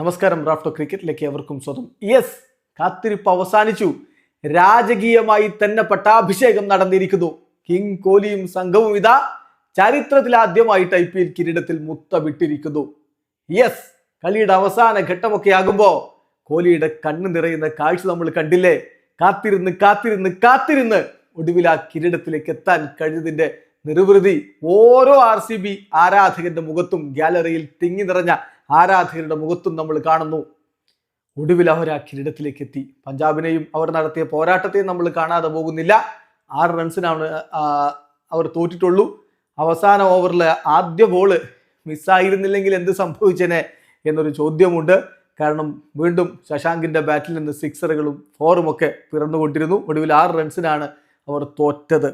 നമസ്കാരം റാഫ്റ്റോ ക്രിക്കറ്റിലേക്ക് എവർക്കും സ്വതം യെസ് കാത്തിരിപ്പ് അവസാനിച്ചു. രാജകീയമായി തന്നെ പട്ടാഭിഷേകം നടന്നിരിക്കുന്നു. കിങ് കോഹ്ലിയും സംഘവും ഇതാ ചരിത്രത്തിൽ ആദ്യമായിട്ട് ഐ പി എൽ കിരീടത്തിൽ മുത്തമിട്ടിരിക്കുന്നു യെസ് കളിയുടെ അവസാന ഘട്ടമൊക്കെ ആകുമ്പോ കോഹ്ലിയുടെ കണ്ണ് നിറയുന്ന കാഴ്ച നമ്മൾ കണ്ടില്ലേ? കാത്തിരുന്ന് കാത്തിരുന്ന് കാത്തിരുന്ന് ഒടുവിൽ ആ കിരീടത്തിലേക്ക് എത്താൻ കഴിഞ്ഞതിന്റെ നിർവൃതി. ഓരോ ആർ സി ബി ആരാധകന്റെ മുഖത്തും ഗാലറിയിൽ തിങ്ങി നിറഞ്ഞ ആരാധകരുടെ മുഖത്തും നമ്മൾ കാണുന്നു. ഒടുവിൽ അവർ ആ കിരീടത്തിലേക്ക് എത്തി. പഞ്ചാബിനെയും അവർ നടത്തിയ പോരാട്ടത്തെയും നമ്മൾ കാണാതെ പോകുന്നില്ല. ആറ് റൺസിനാണ് അവർ തോറ്റിട്ടുള്ളൂ. അവസാന ഓവറിൽ ആദ്യ ബോൾ മിസ്സായിരുന്നില്ലെങ്കിൽ എന്ത് സംഭവിച്ചേനെ എന്നൊരു ചോദ്യമുണ്ട്. കാരണം വീണ്ടും ശശാങ്കിന്റെ ബാറ്റിൽ നിന്ന് സിക്സറുകളും ഫോറും ഒക്കെ പിറന്നുകൊണ്ടിരുന്നു. ഒടുവിൽ ആറ് റൺസിനാണ് അവർ തോറ്റത്.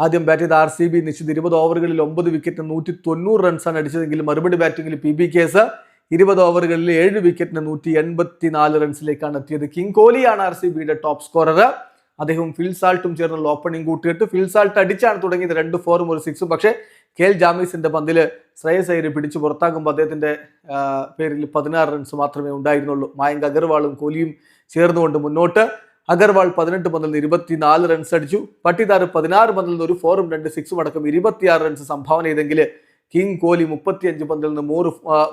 ആദ്യം ബാറ്റ് ചെയ്ത ആർ സി ബി നിശ്ചിത ഇരുപത് ഓവറുകളിൽ ഒമ്പത് വിക്കറ്റ് നൂറ്റി തൊണ്ണൂറ് റൺസാണ് അടിച്ചതെങ്കിൽ മറുപടി ബാറ്റിംഗിൽ പി ബി കേസ് ഇരുപത് ഓവറുകളിൽ ഏഴ് വിക്കറ്റിന് നൂറ്റി എൺപത്തി നാല് റൺസിലേക്കാണ് എത്തിയത് കിങ് കോഹ്ലിയാണ് ആർ സി ബിയുടെ ടോപ്പ് സ്കോറർ. അദ്ദേഹം ഫിൽസാൾട്ടും ചേർന്നുള്ള ഓപ്പണിംഗ് കൂട്ടിയിട്ട് ഫിൽസാൾട്ട് അടിച്ചാണ് തുടങ്ങിയത് രണ്ട് ഫോറും ഒരു സിക്സും പക്ഷേ കെ എൽ ജാമീസിന്റെ പന്തിൽ ശ്രേയസ് അയ്യർ പിടിച്ച് പുറത്താക്കുമ്പോൾ അദ്ദേഹത്തിന്റെ പേരിൽ പതിനാറ് റൺസ് മാത്രമേ ഉണ്ടായിരുന്നുള്ളൂ. മായങ്ക് അഗർവാളും കോഹ്ലിയും ചേർന്നുകൊണ്ട് മുന്നോട്ട്. അഗർവാൾ പതിനെട്ട് പന്തിൽ നിന്ന് ഇരുപത്തിനാല് റൺസ് അടിച്ചു. പട്ടിദാർ പതിനാറ് പന്തിൽ നിന്ന് ഒരു ഫോറും രണ്ട് സിക്സും അടക്കം ഇരുപത്തിയാറ് റൺസ് സംഭാവന ചെയ്തെങ്കിൽ കിങ് കോഹ്ലി മുപ്പത്തിയഞ്ച് പന്തിൽ നിന്ന് മൂന്ന്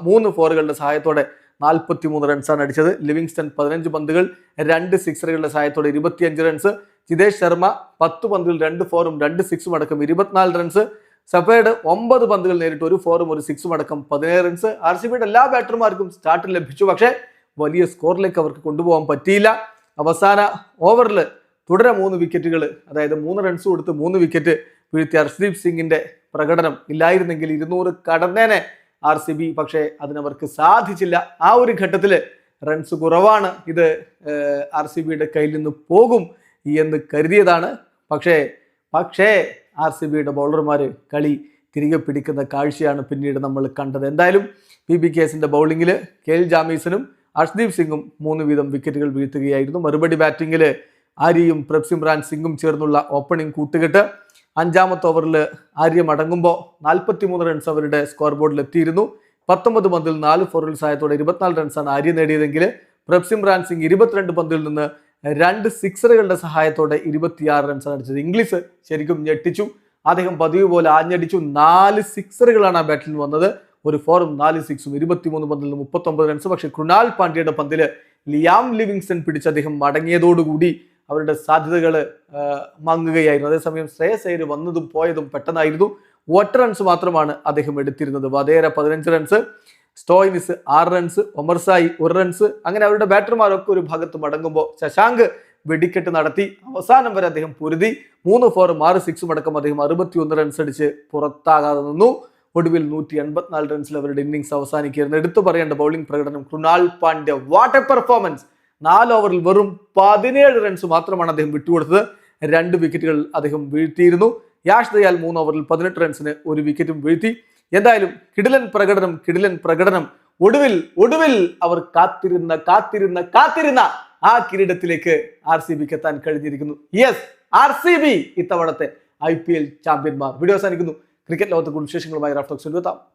മൂന്ന് ഫോറുകളുടെ സഹായത്തോടെ നാൽപ്പത്തി മൂന്ന് റൺസാണ് അടിച്ചത്. ലിവിങ്സ്റ്റൺ പതിനഞ്ച് പന്തുകൾ രണ്ട് സിക്സറുകളുടെ സഹായത്തോടെ ഇരുപത്തിയഞ്ച് റൺസ് ജിതേഷ് ശർമ്മ പത്ത് പന്തിൽ രണ്ട് ഫോറും രണ്ട് സിക്സും അടക്കം ഇരുപത്തിനാല് റൺസ് സഫേഡ് ഒമ്പത് പന്തുകൾ നേരിട്ട് ഒരു ഫോറും ഒരു സിക്സും അടക്കം പതിനേഴ് റൺസ് ആർ സി ബിയുടെ എല്ലാ ബാറ്റർമാർക്കും സ്റ്റാർട്ട് ലഭിച്ചു. പക്ഷേ വലിയ സ്കോറിലേക്ക് അവർക്ക് കൊണ്ടുപോകാൻ പറ്റിയില്ല. അവസാന ഓവറിൽ തുടരെ മൂന്ന് വിക്കറ്റുകൾ അതായത് മൂന്ന് റൺസ് കൊടുത്ത് മൂന്ന് വിക്കറ്റ് വീഴ്ത്തിയ ഹർഷ്ദീപ് സിംഗിന്റെ പ്രകടനം ഇല്ലായിരുന്നെങ്കിൽ ഇരുന്നൂറ് കടന്നേനെ ആർ സി ബി പക്ഷേ അതിനവർക്ക് സാധിച്ചില്ല. ആ ഒരു ഘട്ടത്തിൽ റൺസ് കുറവാണ്. ഇത് ആർ സി ബിയുടെ കയ്യിൽ നിന്ന് പോകും എന്ന് കരുതിയതാണ്. പക്ഷേ പക്ഷേ ആർ സി ബിയുടെ ബൗളർമാർ കളി തിരികെ പിടിക്കുന്ന കാഴ്ചയാണ് പിന്നീട് നമ്മൾ കണ്ടത്. എന്തായാലും പി ബി കേസിന്റെ ബൗളിങ്ങിൽ കെ. എൽ. ജാമീസനും അർഷ്ദീപ് സിംഗും മൂന്ന് വീതം വിക്കറ്റുകൾ വീഴ്ത്തുകയായിരുന്നു. മറുപടി ബാറ്റിങ്ങിൽ ആര്യയും പ്രഭ്സിമ്രാൻ സിംഗും ചേർന്നുള്ള ഓപ്പണിംഗ് കൂട്ടുകെട്ട് അഞ്ചാമത്തെ ഓവറിൽ ആര്യ മടങ്ങുമ്പോൾ നാൽപ്പത്തി മൂന്ന് റൺസ് അവരുടെ സ്കോർ ബോർഡിൽ എത്തിയിരുന്നു. പത്തൊമ്പത് പന്തിൽ നാല് ഫോറിൽ സഹായത്തോടെ ഇരുപത്തിനാല് റൺസാണ് ആര്യ നേടിയതെങ്കിൽ പ്രഭ്സിമ്രാൻ സിംഗ് ഇരുപത്തിരണ്ട് പന്തിൽ നിന്ന് രണ്ട് സിക്സറുകളുടെ സഹായത്തോടെ ഇരുപത്തിയാറ് റൺസാണ് അടിച്ചത്. ഇംഗ്ലീഷ് ശരിക്കും ഞെട്ടിച്ചു. അദ്ദേഹം പതിവ് പോലെ ആഞ്ഞടിച്ചു. നാല് സിക്സറുകളാണ് ആ ബാറ്റിൽ വന്നത്. ഒരു ഫോറും നാല് സിക്സും ഇരുപത്തിമൂന്ന് പന്തിൽ നിന്ന് മുപ്പത്തൊമ്പത് റൺസ് പക്ഷേ കൃണാൽ പാണ്ഡ്യയുടെ പന്തിൽ ലിയാം ലിവിങ്സ്റ്റൺ പിടിച്ച് അദ്ദേഹം മടങ്ങിയതോടുകൂടി അവരുടെ സാധ്യതകൾ മങ്ങുകയായിരുന്നു. അതേസമയം ശ്രേയസ് അയ്യർ വന്നതും പോയതും പെട്ടെന്നായിരുന്നു. ഒറ്റ റൺസ് മാത്രമാണ് അദ്ദേഹം എടുത്തിരുന്നത്. വധേര പതിനഞ്ച് റൺസ് സ്റ്റോയിനിസ് ആറ് റൺസ് ഒമർസായി ഒരു റൺസ് അങ്ങനെ അവരുടെ ബാറ്റർമാരൊക്കെ ഒരു ഭാഗത്ത് മടങ്ങുമ്പോൾ ശശാങ്ക് വെടിക്കെട്ട് നടത്തി. അവസാനം വരെ അദ്ദേഹം പൊരുതി. മൂന്ന് ഫോറും ആറ് സിക്സും അടക്കം അദ്ദേഹം അറുപത്തിയൊന്ന് റൺസ് അടിച്ച് പുറത്താകാതെ നിന്നു. ഒടുവിൽ നൂറ്റി എൺപത്തിനാല് റൺസിൽ അവരുടെ ഇന്നിങ്സ് അവസാനിക്കുകയായിരുന്നു. എടുത്തു പറയേണ്ട ബൗളിംഗ് പ്രകടനം Krunal Pandya what a performance നാല് ഓവറിൽ വെറും പതിനേഴ് റൺസ് മാത്രമാണ് അദ്ദേഹം വിട്ടുകൊടുത്തത്. രണ്ട് വിക്കറ്റുകൾ അദ്ദേഹം വീഴ്ത്തിയിരുന്നു. യാഷ് ദയാൽ മൂന്ന് ഓവറിൽ പതിനെട്ട് റൺസിന് ഒരു വിക്കറ്റും വീഴ്ത്തി. എന്തായാലും കിടിലൻ പ്രകടനം കിടിലൻ പ്രകടനം. ഒടുവിൽ ഒടുവിൽ അവർ കാത്തിരുന്ന കാത്തിരുന്ന കാത്തിരുന്ന ആ കിരീടത്തിലേക്ക് ആർ സി ബിക്ക് എത്താൻ കഴിഞ്ഞിരിക്കുന്നു. യെസ് ആർ സി ബി ഇത്തവണത്തെ ഐ പി എൽ ചാമ്പ്യന്മാർ വീഡിയോ അവസാനിക്കുന്നു. ക്രിക്കറ്റ് ലോകത്തെ കൂടുതൽ വിശേഷങ്ങളുമായി റാഫ്റ്റോക്സ് എത്താം